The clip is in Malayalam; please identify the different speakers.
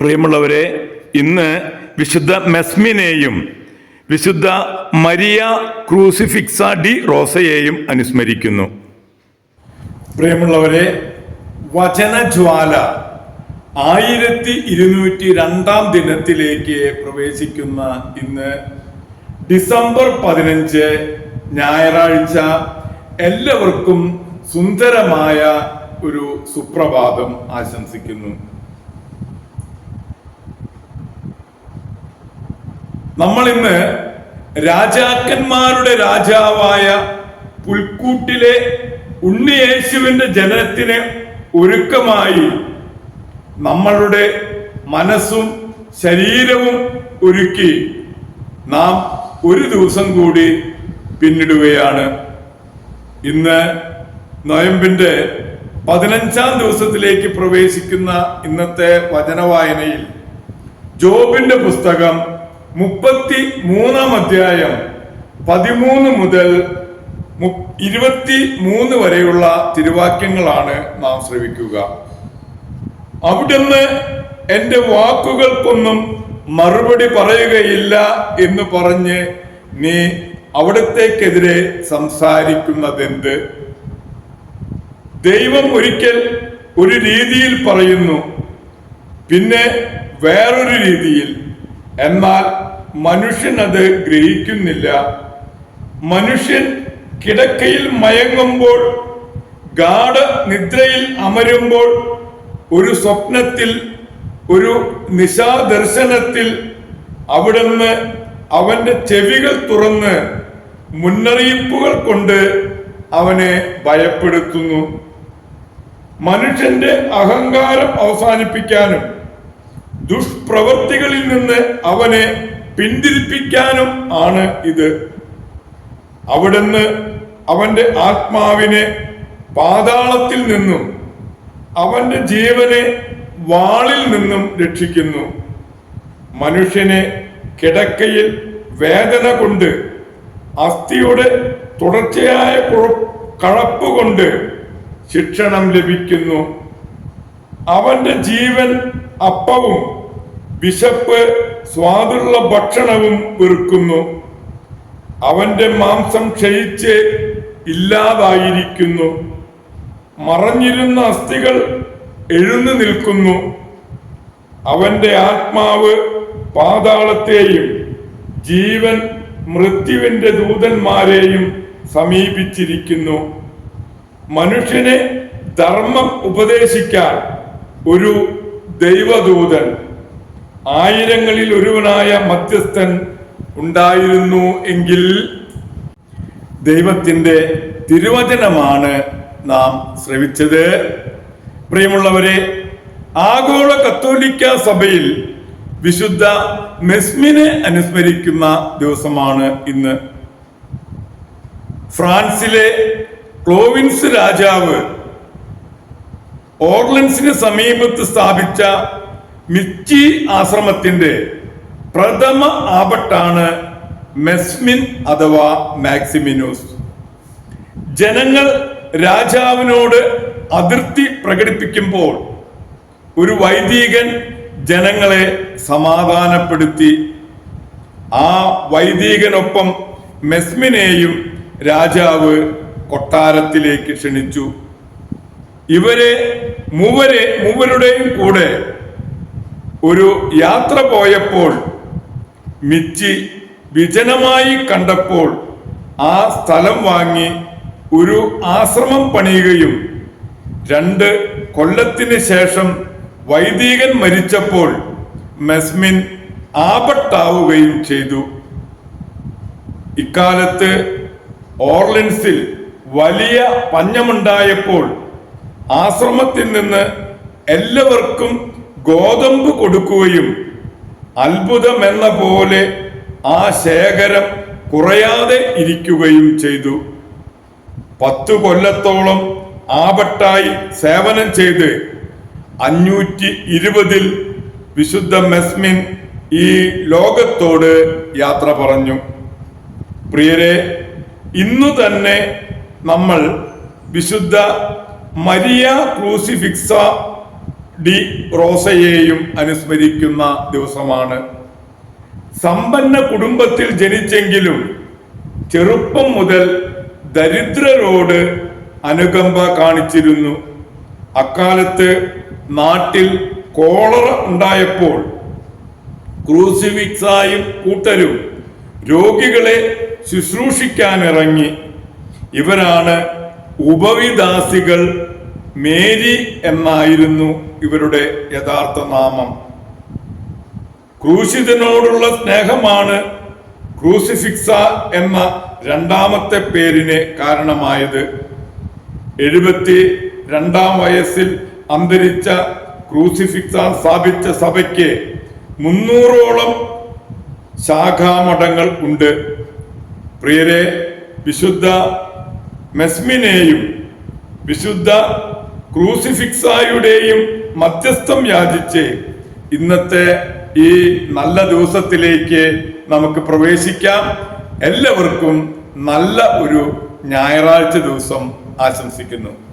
Speaker 1: പ്രിയമുള്ളവരെ ഇന്ന് വിശുദ്ധ മെസ്മിനെയും വിശുദ്ധ മരിയ ക്രൂസിഫിക്സ ഡി റോസയെയും അനുസ്മരിക്കുന്നു. പ്രിയമുള്ളവരെ വചനജ്വാല ആയിരത്തി ഇരുന്നൂറ്റി രണ്ടാം ദിനത്തിലേക്ക് പ്രവേശിക്കുന്ന ഇന്ന് ഡിസംബർ പതിനഞ്ച് ഞായറാഴ്ച എല്ലാവർക്കും സുന്ദരമായ ഒരു സുപ്രഭാതം ആശംസിക്കുന്നു. നമ്മൾ ഇന്ന് രാജാക്കന്മാരുടെ രാജാവായ പുൽക്കൂട്ടിലെ ഉണ്ണിയേശുവിന്റെ ജനനത്തിന് ഒരുക്കമായി നമ്മളുടെ മനസ്സും ശരീരവും ഒരുക്കി നാം ഒരു ദിവസം കൂടി പിന്നിടുകയാണ്. ഇന്ന് നോയമ്പിന്റെ പതിനഞ്ചാം ദിവസത്തിലേക്ക് പ്രവേശിക്കുന്ന ഇന്നത്തെ വചനവായനയിൽ ജോബിന്റെ പുസ്തകം മുപ്പത്തി മൂന്നാം അധ്യായം പതിമൂന്ന് മുതൽ ഇരുപത്തി മൂന്ന് വരെയുള്ള തിരുവാക്യങ്ങളാണ് നാം ശ്രവിക്കുക. അവിടുന്ന് എന്റെ വാക്കുകൾക്കൊന്നും മറുപടി പറയുകയില്ല എന്ന് പറഞ്ഞ് നീ അവിടത്തേക്കെതിരെ സംസാരിക്കുന്നതെന്ത്? ദൈവം ഒരിക്കൽ ഒരു രീതിയിൽ പറയുന്നു പിന്നെ വേറൊരു രീതിയിൽ എന്നാൽ മനുഷ്യൻ അത് ഗ്രഹിക്കുന്നില്ല. മനുഷ്യൻ കിടക്കയിൽ മയങ്ങുമ്പോൾ ഗാഠ നിദ്രയിൽ അമരുമ്പോൾ ഒരു സ്വപ്നത്തിൽ ഒരു നിശാദർശനത്തിൽ അവിടുന്ന് അവന്റെ ചെവികൾ തുറന്ന് മുന്നറിയിപ്പുകൾ കൊണ്ട് അവനെ ഭയപ്പെടുത്തുന്നു. മനുഷ്യന്റെ അഹങ്കാരം അവസാനിപ്പിക്കാനും ദുഷ്പ്രവൃത്തികളിൽ നിന്ന് അവനെ പിന്തിരിപ്പിക്കാനും ആണ് ഇത്. അവിടുന്ന് അവന്റെ ആത്മാവിനെ പാതാളത്തിൽ നിന്നും അവന്റെ ജീവനെ വാളിൽ നിന്നും രക്ഷിക്കുന്നു. മനുഷ്യനെ കിടക്കയിൽ വേദന കൊണ്ട് അസ്ഥിയുടെ തുടർച്ചയായ കുഴ- കഴപ്പ് കൊണ്ട് ശിക്ഷണം ലഭിക്കുന്നു. അവന്റെ ജീവൻ അപ്പവും വിശപ്പ് സ്വാദുള്ള ഭക്ഷണവും വെറുക്കുന്നു. അവന്റെ മാംസം ക്ഷയിച്ച് ഇല്ലാതായിരിക്കുന്നു. മറഞ്ഞിരുന്ന അസ്ഥികൾ എഴുന്നു നിൽക്കുന്നു. അവന്റെ ആത്മാവ് പാതാളത്തെയും ജീവൻ മൃത്യുവിന്റെ ദൂതന്മാരെയും സമീപിച്ചിരിക്കുന്നു. മനുഷ്യനെ ധർമ്മം ഉപദേശിക്കാൻ ഒരു ദൈവദൂതൻ ആയിരങ്ങളിൽ ഒരുവനായ മധ്യസ്ഥൻ ഉണ്ടായിരുന്നു എങ്കിൽ ദൈവത്തിന്റെ തിരുവചനമാണ് നാം ശ്രവിച്ചത്. പ്രിയമുള്ളവരെ ആഗോള കത്തോലിക്ക സഭയിൽ വിശുദ്ധ മെസ്മിനെ അനുസ്മരിക്കുന്ന ദിവസമാണ് ഇന്ന്. ഫ്രാൻസിലെ ക്ലോവിൻസ് രാജാവ് ഓർലൻസിന് സമീപത്ത് സ്ഥാപിച്ച മിച്ചി ആശ്രമത്തിന്റെ പ്രഥമ ആപട്ടാണ് മെസ്മിൻ അഥവാ മാക്സിമിനോസ്. ജനങ്ങൾ രാജാവിനോട് അതിർത്തി പ്രകടിപ്പിക്കുമ്പോൾ ഒരു വൈദികൻ ജനങ്ങളെ സമാധാനപ്പെടുത്തി. ആ വൈദികനൊപ്പം മെസ്മിനെയും രാജാവ് കൊട്ടാരത്തിലേക്ക് ക്ഷണിച്ചു. ഇവരെ മൂവരെ മൂവരുടെയും കൂടെ ഒരു യാത്ര പോയപ്പോൾ മിച്ചി വിജനമായി കണ്ടപ്പോൾ ആ സ്ഥലം വാങ്ങി ഒരു ആശ്രമം പണിയുകയും രണ്ട് കൊല്ലത്തിന് ശേഷം വൈദികൻ മരിച്ചപ്പോൾ മെസ്മിൻ ആപട്ടാവുകയും ചെയ്തു. ഇക്കാലത്ത് ഓർലിൻസിൽ വലിയ പഞ്ഞമുണ്ടായപ്പോൾ ആശ്രമത്തിൽ നിന്ന് എല്ലാവർക്കും ഗോതമ്പ് കൊടുക്കുകയും അത്ഭുതമെന്ന പോലെ ആ ശേഖരം കുറയാതെ ഇരിക്കുകയും ചെയ്തു. പത്തു കൊല്ലത്തോളം ആപട്ടായി സേവനം ചെയ്ത് അഞ്ഞൂറ്റി ഇരുപതിൽ വിശുദ്ധ മെസ്മിൻ ഈ ലോകത്തോട് യാത്ര പറഞ്ഞു. പ്രിയരെ ഇന്നു തന്നെ നമ്മൾ വിശുദ്ധ മരിയ ക്രൂസിഫിക്സ ഡി റോസയെയും അനുസ്മരിക്കുന്ന ദിവസമാണ്. സമ്പന്ന കുടുംബത്തിൽ ജനിച്ചെങ്കിലും ചെറുപ്പം മുതൽ ദരിദ്രരോട് അനുകമ്പ കാണിച്ചിരുന്നു. അക്കാലത്ത് നാട്ടിൽ കോളറ ഉണ്ടായപ്പോൾ ക്രൂസിഫിക്സായും കൂട്ടരും രോഗികളെ ശുശ്രൂഷിക്കാനിറങ്ങി. ഇവരാണ് ഉപവിദാസികൾ മേരി എന്നായിരുന്നു ഇവരുടെ യഥാർത്ഥ നാമം. ക്രൂശിതനോടുള്ള സ്നേഹമാണ് ക്രൂസിഫിക്സ എന്ന രണ്ടാമത്തെ പേരിന് കാരണമായത്. എഴുപത്തി രണ്ടാം വയസ്സിൽ അന്തരിച്ച ക്രൂസിഫിക്സ സ്ഥാപിച്ച സഭയ്ക്ക് മുന്നൂറോളം ശാഖാമഠങ്ങൾ ഉണ്ട്. പ്രിയരെ വിശുദ്ധ മെസ്മിനെയും വിശുദ്ധ ക്രൂസിഫിക്സായുടെയും മധ്യസ്ഥം യാചിച്ച് ഇന്നത്തെ ഈ നല്ല ദിവസത്തിലേക്ക് നമുക്ക് പ്രവേശിക്കാം. എല്ലാവർക്കും നല്ല ഒരു ഞായറാഴ്ച ദിവസം ആശംസിക്കുന്നു.